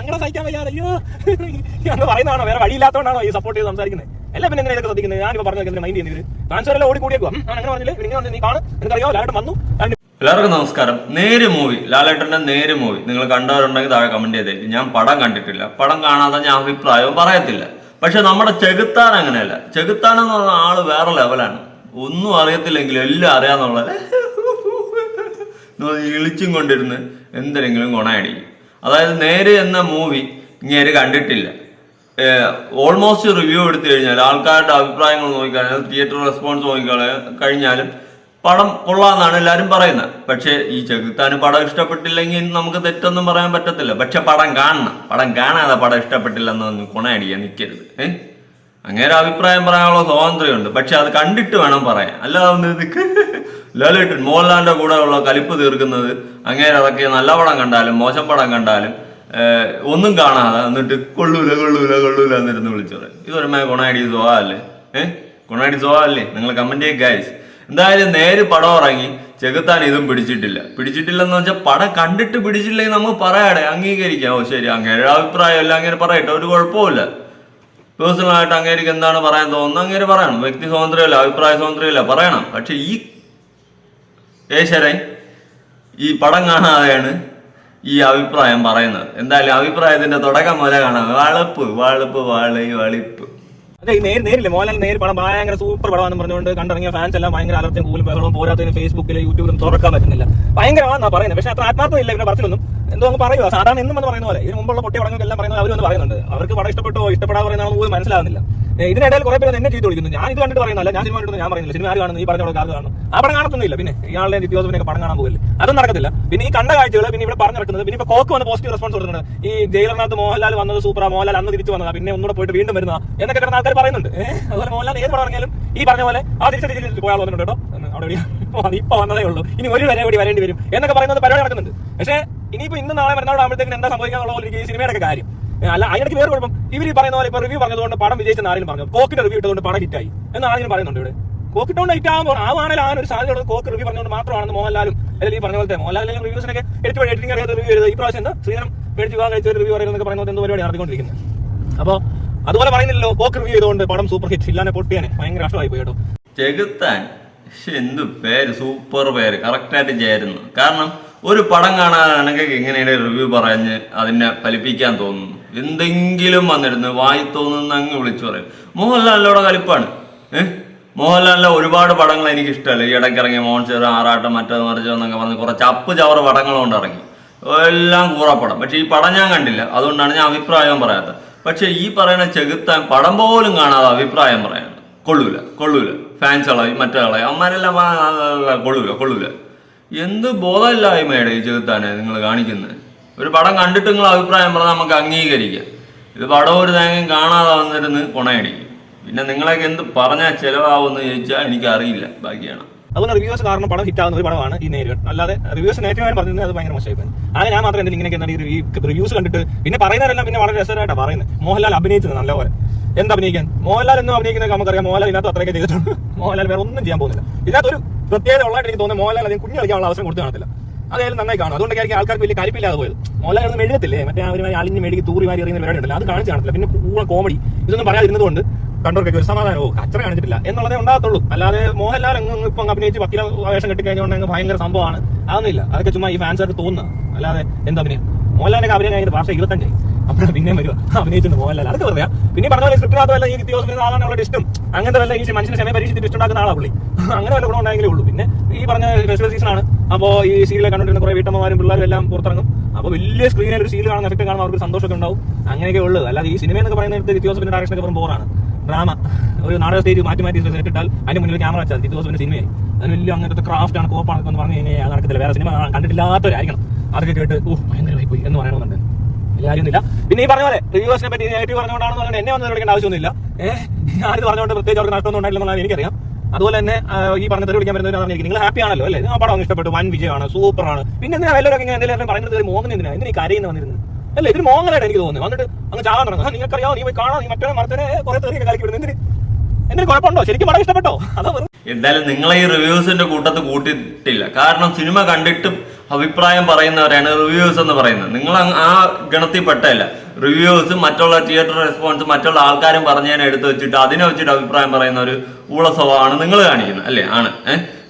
സങ്കടം സഹിക്കാൻ വയ്യാതെ അയ്യോ എന്ന് പറയുന്നതാണോ? വേറെ വഴിയില്ലാത്തതുകൊണ്ടാണോ ഈ സപ്പോർട്ട് ചെയ്ത് സംസാരിക്കുന്നത് അല്ല പിന്നെ എന്തിനാ ഇതൊക്കെ ശ്രദ്ധിക്കുന്നത് ഞാനിപ്പോ പറഞ്ഞ മൈൻഡ് ചെയ്യുന്നത്? ട്രാൻസ്ഫർ എല്ലാം ഓടി കൂടിയേക്കും അങ്ങനെ പറഞ്ഞില്ല? പിന്നെ നീ കാണും? എനിക്കറിയാമോ ലായിട്ട് വന്നു. എല്ലാവർക്കും നമസ്കാരം. നേര് മൂവി. ലാലേട്ടന്റെ നേര് മൂവി. നിങ്ങൾ കണ്ടവരുണ്ടെങ്കിൽ താഴെ കമന്റ് ചെയ്തേ. ഞാൻ പടം കണ്ടിട്ടില്ല. പടം കാണാതെ ഞാൻ അഭിപ്രായവും പറയത്തില്ല. പക്ഷെ നമ്മുടെ ചെകുത്താൻ അങ്ങനെയല്ല. ചെകുത്താൻ എന്ന് പറഞ്ഞ ആൾ വേറെ ലെവലാണ് ഒന്നും അറിയത്തില്ലെങ്കിലും എല്ലാം അറിയാന്നുള്ള ഇളിച്ചും കൊണ്ടിരുന്ന് എന്തെങ്കിലും ഗുണയടിക്കും അതായത് നേര് എന്ന മൂവി ഇങ്ങനെ കണ്ടിട്ടില്ല. ഓൾമോസ്റ്റ് റിവ്യൂ എടുത്തു കഴിഞ്ഞാൽ ആൾക്കാരുടെ അഭിപ്രായങ്ങൾ നോക്കിക്കഴിഞ്ഞാൽ തിയേറ്റർ റെസ്പോൺസ് നോക്കിക്കഴിഞ്ഞാൽ കഴിഞ്ഞാലും പടം കൊള്ളാന്നാണ് എല്ലാവരും പറയുന്നത്. പക്ഷേ ഈ ചെകുത്താന് പടം ഇഷ്ടപ്പെട്ടില്ലെങ്കിൽ നമുക്ക് തെറ്റൊന്നും പറയാൻ പറ്റത്തില്ല. പക്ഷെ പടം കാണണം. പടം കാണാതെ പടം ഇഷ്ടപ്പെട്ടില്ലെന്ന് കുണയടിക്കാൻ നിൽക്കരുത് ഏഹ് അങ്ങനെ അഭിപ്രായം പറയാനുള്ള സ്വാതന്ത്ര്യമുണ്ട്. പക്ഷെ അത് കണ്ടിട്ട് വേണം പറയാൻ. അല്ലാതെ നിനക്ക് ലാലേട്ടൻ മോഹൻലാലിന്റെ കൂടെ ഉള്ള കലിപ്പ് തീർക്കുന്നത് അങ്ങനെ അതൊക്കെ നല്ല പടം കണ്ടാലും മോശം പടം കണ്ടാലും ഒന്നും കാണാതെ എന്നിട്ട് കൊള്ളൂല കൊള്ളൂല കൊള്ളൂല എന്നിരുന്ന് വിളിച്ചത്. ഇതൊരു മേ ഗുണാടി സ്വഭാവ അല്ലേ ഏഹ് ഗുണാടി സ്വഭാവ അല്ലേ നിങ്ങൾ കമന്റ് ചെയ്യുക ഗൈസ് എന്തായാലും നേര് പടം ഇറങ്ങി ചെകുത്താൻ ഇതും പിടിച്ചിട്ടില്ല. പിടിച്ചിട്ടില്ലെന്ന് വെച്ചാൽ പടം കണ്ടിട്ട് പിടിച്ചില്ലെങ്കിൽ നമ്മൾ പറയാടെ അംഗീകരിക്കാം. ഓ ശരി അങ്ങനെ അഭിപ്രായമല്ല അങ്ങനെ പറയട്ടെ ഒരു കുഴപ്പമില്ല പേഴ്സണലായിട്ട് അങ്ങേരിക്ക് എന്താണ് പറയാൻ തോന്നുന്നത്? അങ്ങേര് പറയണം. വ്യക്തി സ്വാതന്ത്ര്യമല്ല അഭിപ്രായ സ്വാതന്ത്ര്യമല്ല പറയണം. പക്ഷെ ഈ ഏശ്വരൻ ഈ പടം കാണാതെയാണ് ഈ അഭിപ്രായം പറയുന്നത്. എന്തായാലും അഭിപ്രായത്തിന്റെ തുടക്കം മുതലേ കാണാം. വളപ്പ് വളപ്പ് വളി വളിപ്പ് അതെ ഈ നേര് നേരില്ലേ? മോഹൻലാൽ നേര് പടം ഭയങ്കര സൂപ്പർ പടമാണെന്ന് പറഞ്ഞുകൊണ്ട് കണ്ടിറങ്ങിയ ഫാൻസ് എല്ലാം ഭയങ്കര അലർച്ചയും കൂലും ബഹളവും പോരാത്തതിന് ഫേസ്ബുക്കിലും യൂട്യൂബിലും തുറക്കാൻ പറ്റുന്നില്ല. ഭയങ്കരമാണെന്നാണ് പറയുന്നത്. പക്ഷേ അത്ര ആത്മാർത്ഥമില്ല ഇവരുടെ പറച്ചിലൊന്നും. എന്തോ അങ്ങ് പറയുക സാധാരണ എന്നും എന്ന് പറയുന്ന പോലെ. ഇതിന് മുമ്പുള്ള പൊട്ടി പടങ്ങൾക്ക് എല്ലാം പറയുന്നത് അവരൊന്ന് പറയുന്നുണ്ട്. അവർക്ക് പടം ഇഷ്ടപ്പെട്ടോ ഇഷ്ടപ്പെടാതെ പറയുന്ന പോലും മനസ്സിലാവുന്നില്ല. ഏ, ഇതിനിടയിൽ കുറെ പേര് എന്നെ ചെയ്തു വിളിക്കുന്നു. ഞാൻ ഇത് കണ്ടിട്ട് പറയുന്നില്ല ഞാൻ സിനിമ കണ്ടിട്ട് ഞാൻ പറയുന്നില്ല. സിനിമ ആര് കാണുന്നു? ഈ പറഞ്ഞ കാർ കാണുന്നു? ആ പടം പിന്നെ ഇയാളുടെ ജിത്യോസഫിനൊക്കെ പടം കാണാൻ പോകില്ല അതൊന്നും നടക്കത്തില്ല. പിന്നെ ഈ കണ്ട കാഴ്ചകൾ പിന്നെ ഇവിടെ പറഞ്ഞു നടക്കുന്നത് പിന്നെ ഇപ്പൊ കോക്ക് വന്ന് പോസിറ്റീവ് റെസ്പോൺസ് കൊടുക്കുന്നുണ്ട്. ഈ ജയിലറിനകത്ത് മോഹൻലാൽ വന്നത് സൂപ്പറാ മോഹൻലാൽ അന്ന് തിരിച്ചു വന്നതാ. പിന്നെ ഒന്നുകൂടെ പോയിട്ട് വീണ്ടും വരുന്നതാ. എന്നൊക്കെ കിടന്ന ആൾക്കാർ പറയുന്നുണ്ട്. അതുപോലെ മോഹൻലാൽ ഏത് ഇറങ്ങിയാലും ഈ പറഞ്ഞ പോലെ ആ തിരിച്ചു തിരിച്ചു പോയാൽ വന്നിട്ടുണ്ട് കേട്ടോ. അവിടെ? ഇപ്പൊ വന്നതേ ഉള്ളൂ. ഇനി ഒരു വരെ കൂടി വരേണ്ടി വരും. എന്നൊക്കെ പറയുന്നത് പരിപാടി നടക്കുന്നുണ്ട്. പക്ഷേ ഇനിയിപ്പോ ഇന്ന് നാളെ വരുന്നവിടെ ആകുമ്പോഴത്തേക്കും എന്താ സംഭവിക്കാനുള്ള ഈ സിനിമയുടെ കാര്യം. അല്ല അതിനൊക്കെ വേറെ കുഴപ്പം. ഇവർ പറയുന്ന പോലെ ഇപ്പൊ റിവ്യൂ പറഞ്ഞതുകൊണ്ട് പടം വിജയിച്ചെന്ന് ആരെങ്കിലും പറഞ്ഞു? കോക്കിന്റെ റിവ്യൂ ഇട്ടതുകൊണ്ട് പടം ഹിറ്റായി എന്ന് ആരെങ്കിലും പറയുന്നുണ്ട് ഇവിടെ? കോക്കിട്ടോണ്ട് ഹിറ്റ് ആകുമ്പോൾ ആവാണെങ്കിൽ ആ ഒരു സാധ്യത കോക്ക് റിവ്യൂ പറഞ്ഞുകൊണ്ട് മാത്രമാണെന്ന് മോഹൻലാലും അല്ലെങ്കിൽ ഈ പറഞ്ഞ പോലത്തെ മോഹൻലാലും റിവ്യൂസിനൊക്കെ എടുത്ത് എഡിറ്റിംഗ് അറിയാത്ത റിവ്യൂ എഴുതുക ഈ പ്രാവശ്യം എന്താ? ശ്രീധരം മേടിച്ച് വിവാഹം കഴിച്ച റിവ്യൂ പറയുന്നതൊക്കെ പറയുന്നത് എന്തോ പരിപാടി നടത്തിക്കൊണ്ടിരിക്കുന്നത്. അപ്പൊ അതുപോലെ പറയുന്നില്ലല്ലോ കോക്ക് റിവ്യൂ ചെയ്തുകൊണ്ട് പടം സൂപ്പർ ഹിറ്റ് ഇല്ലാന്നെ പൊട്ടിയാനെ. ഭയങ്കര കഷ്ടമായി പോയി കേട്ടോ. ചെകുത്താൻ. എന്ത് പേര്? സൂപ്പർ പേര്. കറക്റ്റായിട്ട് ചേരുന്നു. കാരണം ഒരു പടം കാണാനാണെങ്കിൽ എങ്ങനെയാണ് റിവ്യൂ പറഞ്ഞ് അതിനെ ഫലിപ്പിക്കാൻ തോന്നുന്നു. എന്തെങ്കിലും വന്നിരുന്ന് വായി തോന്നുന്ന അങ്ങ് വിളിച്ചു പറയും. മോഹൻലാലിനോടെ കലിപ്പാണ്. ഏഹ് മോഹൻലാലിലെ ഒരുപാട് പടങ്ങൾ എനിക്ക് ഇഷ്ടമല്ല ഈ ഇടയ്ക്ക് ഇറങ്ങിയ ചെറു ആറാട്ടം മറ്റേത് മറിച്ചോ എന്നൊക്കെ പറഞ്ഞ് കുറച്ച് അപ്പ് ചവറ് പടങ്ങൾ കൊണ്ട് ഇറങ്ങി. എല്ലാം കൂറപ്പടം പക്ഷെ ഈ പടം ഞാൻ കണ്ടില്ല. അതുകൊണ്ടാണ് ഞാൻ അഭിപ്രായം പറയാത്തത്. പക്ഷെ ഈ പറയുന്ന ചെകുത്താൻ പടം പോലും കാണാതെ അഭിപ്രായം പറയാണ് കൊള്ളൂല കൊള്ളൂല. ഫാൻസ് കളയും മറ്റേ കളയും അമ്മാരെല്ലാം കൊള്ളൂല കൊള്ളൂല. എന്ത് ബോധമില്ലായ്മയുടെ ഈ ചെകുത്താനെ നിങ്ങൾ കാണിക്കുന്നത്? ഒരു പടം കണ്ടിട്ട് നിങ്ങൾ അഭിപ്രായം പറഞ്ഞാൽ നമുക്ക് അംഗീകരിക്കാം. ഇത് പടം ഒരു തേങ്ങയും കാണാതെ വന്നിരുന്ന് കൊണയടിക്കും. പിന്നെ നിങ്ങളൊക്കെ എന്ത് പറഞ്ഞാൽ ചിലവാകുമെന്ന് ചോദിച്ചാൽ എനിക്കറിയില്ല. ബാക്കിയാണ്. അതുകൊണ്ട് റിവ്യൂസ് കാരണം പടം ഹിറ്റ് ആവുന്ന ഒരു പടമാണ് ഈ നേരിട്ട്. അല്ലാതെ റിവ്യൂസ് നെഗറ്റീവായിട്ട് പറഞ്ഞത് അത് ഭയങ്കര മോശമായി അങ്ങനെ ഞാൻ മാത്രം എന്തെങ്കിലും ഇങ്ങനെയൊക്കെ എന്താണ് ഈ റിവ്യൂസ് കണ്ടിട്ട് പിന്നെ പറയുന്നവരെല്ലാം പിന്നെ വളരെ രസകരമായിട്ടാണ് പറയുന്നത്. മോഹൻലാൽ അഭിനയിച്ചത് നല്ലപോലെ. എന്താ അഭിനയിക്കാൻ? മോഹൻലാൽ എന്നും അഭിനയിക്കുന്നത് നമുക്കറിയാം. മോഹൻലാൽ ഇതിനകത്ത് അത്രയൊക്കെ ചെയ്തിട്ടുണ്ട്. മോഹൻലാൽ വേറെ ഒന്നും ചെയ്യാൻ പോകുന്നില്ല. ഇതിനകത്ത് ഒരു പ്രത്യേകത ഉള്ളതായിട്ട് എനിക്ക് തോന്നുന്നത് മോഹൻലാൽ അതിന് കുഞ്ഞു കളിക്കാനുള്ള അവസരം കൊടുത്തു കാണത്തില്ല. അതായാലും നന്നായി കാണും. അതുകൊണ്ടൊക്കെ ആൾക്കാർക്ക് വലിയ കരിപ്പില്ലാതെ പോയത്. മോലായിരുന്നു മെഴുകത്തില്ലേ മറ്റേ അവരുമായി അലിഞ്ഞ് മെഴുകി തൂറി വാരി എറിയുന്ന പരിപാടി ഉണ്ടല്ലോ. അത് കാണിച്ചു കാണത്തില്ല. പിന്നെ കൂടെ കോമഡി ഇതൊന്നും പറയാതിരുന്നത് കൊണ്ട് കണ്ടവർക്കൊക്കെ ഒരു സമാധാനം. ഓ കച്ചറ കാണിച്ചിട്ടില്ല. എന്നുള്ളതേ ഉണ്ടാകത്തുള്ളൂ. അല്ലാതെ മോഹൻലാൽ അങ്ങ് ഇപ്പം അഭിനയിച്ച് വക്കീല വേഷം കെട്ടിക്കഴിഞ്ഞുകൊണ്ട് അങ്ങ് ഭയങ്കര സംഭവമാണ്. അതൊന്നുമില്ല. അതൊക്കെ ചുമ്മാ ഈ ഫാൻസായിട്ട് തോന്നുന്നത് അല്ലാതെ എന്താ അഭിനയം? മോഹൻലാലിനൊക്കെ അഭിനയം കഴിഞ്ഞ ഭാഷ ഇരുപത്തഞ്ചായി അപ്പോഴാണ് പിന്നെ വരിക അഭിനയിച്ചിട്ട് മോഹൻലാൽ. അതൊക്കെ പറയാ പിന്നെ പറഞ്ഞ പോലെ സ്ക്രിപ്റ്റിനകത്ത് ഈ ദിവസം ആളാണ് ഉള്ള ഇഷ്ടം. അങ്ങനത്തെ വല്ല ഈ മനുഷ്യനെ ക്ഷമ പരീക്ഷിച്ചിട്ട് ഇഷ്ടമുണ്ടാക്കുന്ന ആളാ പുള്ളി. അങ്ങനെ വല്ല ഗുണം ഉണ്ടെങ്കിലേ ഉള്ളൂ. പിന്നെ ഈ പറഞ്ഞ ഫെസ്റ്റിവൽ സീസൺ ആണ്. അപ്പോ ഈ സീരിയൽ കണ്ടുകൊണ്ടിരുന്ന കുറെ വീട്ടമ്മമാരും പിള്ളേരും എല്ലാം പുറത്തിറങ്ങും. അപ്പോൾ വലിയ സ്ക്രീനിൽ ഒരു സീരിയൽ കാണുന്ന എഫക്ട് കാണുമ്പോൾ അവർക്ക് സന്തോഷമൊക്കെ ഉണ്ടാവും. അങ്ങനെയൊക്കെ ഉള്ളത് അല്ലാതെ ഈ സിനിമ എന്നൊക്കെ പറയുന്നത് ജിത്യോസഫിന്റെ ഡയറക്ഷൻ ഒക്കെ ബോറാണ് ഡ്രാമ ഒരു നാടക സ്റ്റേജ് മാറ്റി മാറ്റി ഇട്ടാൽ അതിന്റെ മുന്നിൽ ക്യാമറ വെച്ചാൽ ജിത്യോസഫിന്റെ സിനിമയായി അതിന് വലിയ അങ്ങനത്തെ ക്രാഫ്റ്റ് ആണ് കോപ്പാണ് എന്ന് പറഞ്ഞു കഴിഞ്ഞാൽ നടക്കത്തില്ല. വേറെ സിനിമ കണ്ടിട്ടില്ലാത്തവരായിരിക്കണം. അതൊക്കെ കേട്ട് ഓ ഭയങ്കരമായി പോയി എന്ന് പറയണമെന്നുണ്ട് കാര്യമൊന്നുമില്ല പിന്നെ ഈ പറഞ്ഞ പോലെ റിവ്യൂസിനെ പറ്റി നെഗറ്റീവ് പറഞ്ഞുകൊണ്ടാണെന്ന് പറഞ്ഞാൽ എന്നെ വന്ന് വിളിക്കേണ്ട ആവശ്യമൊന്നുമില്ല. ഏഹ് ഞാനിത് പറഞ്ഞുകൊണ്ട് പ്രത്യേകിച്ച് അവർക്ക് നഷ്ടമൊന്നും ഉണ്ടായില്ലെന്നാണ് എനിക്കറിയാം. അതുപോലെ തന്നെ ഈ പറഞ്ഞ തെറി വിളിക്കാൻ വരുന്നവർ പറഞ്ഞിരിക്കും നിങ്ങൾ ഹാപ്പി ആണല്ലോ അല്ലേ? ആ പടം ഇഷ്ടപ്പെട്ടു വൻ വിജയമാണ് സൂപ്പറാണ് പിന്നെ എന്തിനാ എല്ലാവരും ഇങ്ങനെ എന്തെങ്കിലും പറയുന്നത് മോഹൻ എന്തിനാ? എന്തിനാ കരയുന്ന വന്നിരുന്നത്? അല്ല ഇതിന് മോഹനായിട്ട് എനിക്ക് തോന്നുന്നു വന്നിട്ട് അങ്ങ് ചാവാൻ തുടങ്ങും. നിങ്ങൾക്ക് നിങ്ങൾക്കറിയാമോ നീ പോയി കാണാം നീ മറ്റേ മരത്തിനെ കുറെ തെറിയൊക്കെ കളിക്കി വിടുന്നു. എന്തിന്? എന്തിന് കുഴപ്പമുണ്ടോ? ശരിക്കും പടം ഇഷ്ടപ്പെട്ടോ? അതോ എന്തായാലും നിങ്ങളെ ഈ റിവ്യൂസിന്റെ കൂട്ടത്ത് കൂട്ടിയിട്ടില്ല. കാരണം സിനിമ കണ്ടിട്ട് അഭിപ്രായം പറയുന്നവരാണ് റിവ്യൂസ് എന്ന് പറയുന്നത്. നിങ്ങൾ ആ ഗണത്തിൽ പെട്ടല്ല റിവ്യൂസ് മറ്റുള്ള തിയേറ്റർ റെസ്പോൺസ് മറ്റുള്ള ആൾക്കാരും പറഞ്ഞതിനെ എടുത്തു വെച്ചിട്ട് അതിനെ വെച്ചിട്ട് അഭിപ്രായം പറയുന്ന ഒരു ഊള സ്വഭാവമാണ് നിങ്ങൾ കാണിക്കുന്നത്. അല്ലേ? ആണ്.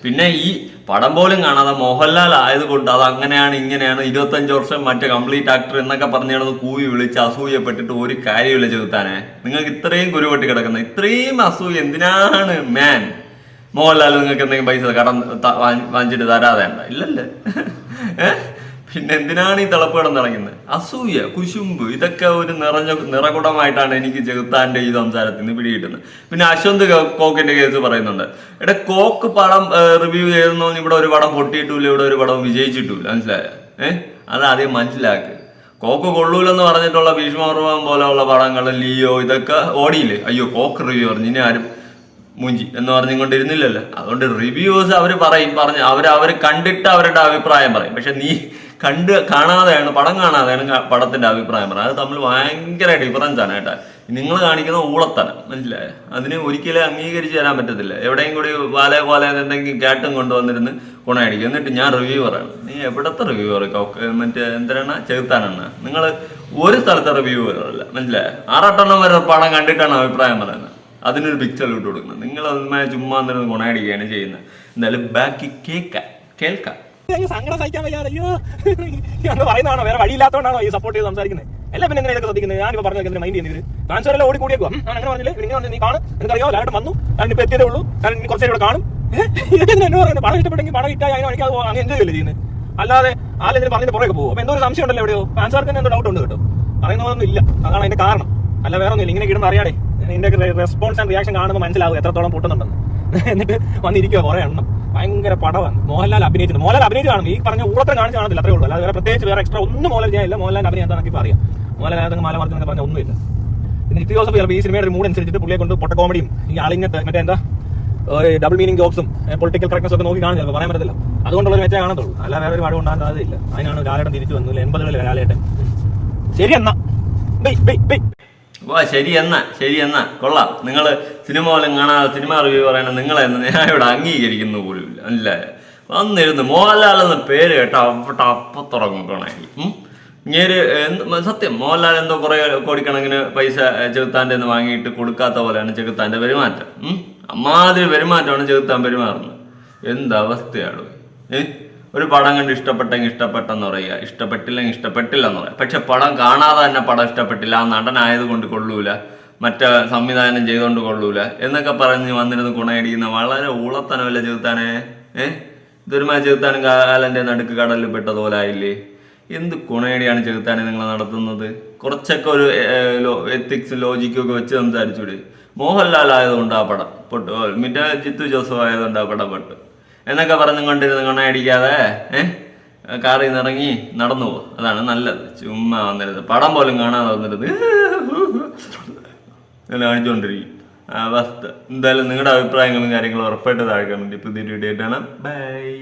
പിന്നെ ഈ പടം പോലും കാണാതെ മോഹൻലാൽ ആയതുകൊണ്ട് അത് അങ്ങനെയാണ് ഇങ്ങനെയാണ് ഇരുപത്തഞ്ച് വർഷം മറ്റേ കംപ്ലീറ്റ് ആക്ടർ എന്നൊക്കെ പറഞ്ഞിടന്ന് കൂവി വിളിച്ച് അസൂയപ്പെട്ടിട്ട് ഒരു കാര്യമില്ല ചെറുത്താനെ നിങ്ങൾക്ക് ഇത്രയും കുരുപൊട്ടി കിടക്കുന്ന ഇത്രയും അസൂയ എന്തിനാണ് മാൻ മോഹൻലാൽ നിങ്ങൾക്ക് എന്തെങ്കിലും പൈസ കടം വാങ്ങിച്ചിട്ട് തരാതെ ഇല്ലല്ലേ? പിന്നെ എന്തിനാണ് ഈ തിളപ്പ് കിടന്നിറങ്ങുന്നത്? അസൂയ കുശുമ്പ് ഇതൊക്കെ ഒരു നിറഞ്ഞ നിറകുടമായിട്ടാണ് എനിക്ക് ചെകുത്താന്റെ ഈ സംസാരത്തിൽ നിന്ന് പിടികിട്ടുന്നത്. പിന്നെ അശ്വന്ത് കോക്കിന്റെ കേസ് പറയുന്നുണ്ട്. എടാ കോക്ക് പടം റിവ്യൂ ചെയ്തെന്നോ ഇവിടെ ഒരു പടം പൊട്ടിയിട്ടില്ല ഇവിടെ ഒരു പടം വിജയിച്ചിട്ടില്ല. മനസ്സിലായോ? ഏഹ് അത് ആദ്യം മനസ്സിലാക്ക്. കോക്ക് കൊള്ളൂലെന്ന് പറഞ്ഞിട്ടുള്ള ഭീഷ്മപർവം പോലെയുള്ള പടങ്ങൾ ലിയോ ഇതൊക്കെ ഓടിയില്ലേ? അയ്യോ കോക്ക് റിവ്യൂ പറഞ്ഞു. ഇനി ആരും മൂഞ്ചി എന്ന് പറഞ്ഞുകൊണ്ടിരുന്നില്ലല്ലോ. അതുകൊണ്ട് റിവ്യൂസ് അവർ പറയും പറഞ്ഞ് അവർ അവർ കണ്ടിട്ട് അവരുടെ അഭിപ്രായം പറയും. പക്ഷെ നീ കണ്ട് കാണാതെയാണ് പടം കാണാതെയാണ് പടത്തിന്റെ അഭിപ്രായം പറയുന്നത്. അത് തമ്മിൽ ഭയങ്കര ഡിഫറൻസ് ആണ് കേട്ടോ. നിങ്ങൾ കാണിക്കുന്ന ഊളത്തനം മനസ്സിലായോ? അതിന് ഒരിക്കലും അംഗീകരിച്ച് തരാൻ പറ്റത്തില്ല. എവിടെയും കൂടി വാല പോലെ എന്തെങ്കിലും കേട്ടും കൊണ്ടുവന്നിരുന്ന് ഗുണമായിരിക്കും എന്നിട്ട് ഞാൻ റിവ്യൂവറാണ് നീ എവിടത്തെ റിവ്യൂ മറ്റേ എന്തിനാണ്? ചെറുത്താനാണ് നിങ്ങൾ ഒരു സ്ഥലത്തെ റിവ്യൂവറല്ല മനസ്സിലായോ? ആറെട്ടെണ്ണം വരെ പടം കണ്ടിട്ടാണ് അഭിപ്രായം പറയുന്നത്. അതിനൊരു പിക്ചർ ഇട്ട് കൊടുക്കുന്നത്. നിങ്ങൾ അതുമായി ചുമ്മാ നിന്നിരുന്ന് ഗുണയടിക്കുകയാണ് ചെയ്യുന്നത്. എന്തായാലും ബാക്കി കേൾക്കാം. കേൾക്കാം. സങ്കടം സഹിക്കാൻ അയ്യോ വേറെ ഈ സപ്പോർട്ട് ചെയ്ത് അല്ല പിന്നെ മൈൻഡ് ഓടി നീ വന്നു. ഉള്ളൂ. കാണും. അല്ലാതെ പറഞ്ഞിട്ട് പുറകെ പോകും എവിടെയോ? ഫാൻസാർക്ക് ഡൗട്ട് ഉണ്ട് കേട്ടോ. പറയുന്നതൊന്നും ഇല്ല. അതാണ് അതിന്റെ കാരണം. അല്ല വേറെ ഒന്നുമില്ല. ഇങ്ങനെ കിടന്ന് അറിയാടേ. ഇതിന്റെ റെസ്പോൺസ് ആൻഡ് റിയാക്ഷൻ കാണുമ്പോൾ മനസ്സിലാവും എത്രത്തോളം പൊട്ടുന്നുണ്ടെന്ന്. എന്നിട്ട് വന്നിരിക്കുക കുറെ എണ്ണം. ഭയങ്കര പടവാണ്. മോഹൻലാൽ അഭിനയിച്ചത് മോഹൻലാൽ അഭിനയിച്ച് കാണും. ഈ പറഞ്ഞ ഊളത്തെ കാണിച്ച് കാണത്തില്ല അത്രേ ഉള്ളൂ. അല്ലാതെ വേറെ പ്രത്യേകിച്ച് വേറെ എക്സ്ട്രാ ഒന്നും മോഹൻലാൽ ചെയ്യാനില്ല. മോഹൻലാൽ അഭിനയം അഭിനയിച്ചാൽ പറയാം മോഹൻലാൽ ഏതെങ്കിലും മാല മറച്ചു പറഞ്ഞ ഒന്നുമില്ല. പിന്നെ നിത്യ ജോസഫ് ചിലപ്പോൾ ഈ സിനിമയുടെ ഒരു മൂഡ് അനുസരിച്ചിട്ട് പുള്ളിയെ കൊണ്ട് പൊട്ട കോമഡിയും ഈ അളിഞ്ഞത്ത് മറ്റേ എന്താ ഡബിൾ മീനിങ് ജോക്സും പൊളിറ്റിക്കൽ കറക്റ്റ്നസ് ഒക്കെ നോക്കി കാണാൻ ചിലപ്പോൾ പറയാൻ പറ്റത്തില്ല. അതുകൊണ്ടുള്ള ഒരു മെച്ചേ കാണത്തുള്ളൂ. അല്ല വേറെ ഒരു പാട് ഉണ്ടാകാൻ സാധ്യതയില്ല. അതിനാണ് തിരിച്ചു വന്നില്ല എൺപതുകളിൽ ലാലേട്ടൻ ശരി എന്നാ. Bye bye bye. വാ ശരി എന്നാ ശരി എന്നാ. കൊള്ളാം. നിങ്ങൾ സിനിമ പോലും കാണാതെ സിനിമ റിവ്യൂ പറയണ നിങ്ങളെ ഞാൻ ഇവിടെ അംഗീകരിക്കുന്ന പോലുമില്ല. അല്ല? വന്നിരുന്ന് മോഹൻലാൽ എന്ന പേര് കേട്ട അവിടെ അപ്പത്തുറങ്ങണി ഇങ്ങേര് എന്ത് സത്യം മോഹൻലാൽ എന്തോ കുറെ കോടിക്കണക്കിന് പൈസ ചെകുത്താന്റെ നിന്ന് വാങ്ങിയിട്ട് കൊടുക്കാത്ത പോലെയാണ് ചെകുത്താന്റെ പെരുമാറ്റം. അമ്മാതിരി പെരുമാറ്റമാണ് ചെകുത്താൻ പെരുമാറുന്നത്. എന്തവസ്ഥയാണ് ഏ? ഒരു പടം കണ്ട് ഇഷ്ടപ്പെട്ടെങ്കിൽ ഇഷ്ടപ്പെട്ടെന്ന് പറയുക ഇഷ്ടപ്പെട്ടില്ലെങ്കിൽ ഇഷ്ടപ്പെട്ടില്ലെന്ന് പറയാം പക്ഷെ പടം കാണാതെ തന്നെ പടം ഇഷ്ടപ്പെട്ടില്ല ആ നടനായത് കൊണ്ട് കൊള്ളൂല മറ്റ സംവിധാനം ചെയ്തുകൊണ്ട് കൊള്ളൂല എന്നൊക്കെ പറഞ്ഞ് വന്നിരുന്ന് ഗുണയടിക്കുന്ന വളരെ ഊളത്തനമല്ല ചെറുത്താനെ ഏ? ഇതൊരുമാ ചെറുത്താനും കാലന്റെ നടുക്ക് കടലിൽ പെട്ടതുപോലെ ആയില്ലേ എന്ത് ഗുണയടിയാണ് ചെറുത്താനെ നിങ്ങൾ നടത്തുന്നത്? കുറച്ചൊക്കെ ഒരു എത്തിക്സ് ലോജിക്കും ഒക്കെ വെച്ച് സംസാരിച്ചൂടെ. മോഹൻലാൽ ആയതുകൊണ്ട് ആ പടം പൊട്ടു മറ്റേ ജിത്തു ജോസഫ് ആയതുകൊണ്ട് ആ പടം പൊട്ടു. എന്നൊക്കെ പറഞ്ഞു കൊണ്ടിരുന്ന് കൊണയടിക്കാതെ ഏഹ് കാറിൽ നിന്ന് ഇറങ്ങി നടന്നു പോകും അതാണ് നല്ലത്. ചുമ്മാ വന്നിരുന്നത് പടം പോലും കാണാതെ വന്നിരുന്നത് ഇങ്ങനെ കാണിച്ചുകൊണ്ടിരിക്കും അവസ്ഥ എന്തായാലും നിങ്ങളുടെ അഭിപ്രായങ്ങളും കാര്യങ്ങളും ഉറപ്പായിട്ട് താഴെ കമന്റ് പുതിയൊരു വീഡിയോ ആയിട്ടാണ് ബൈ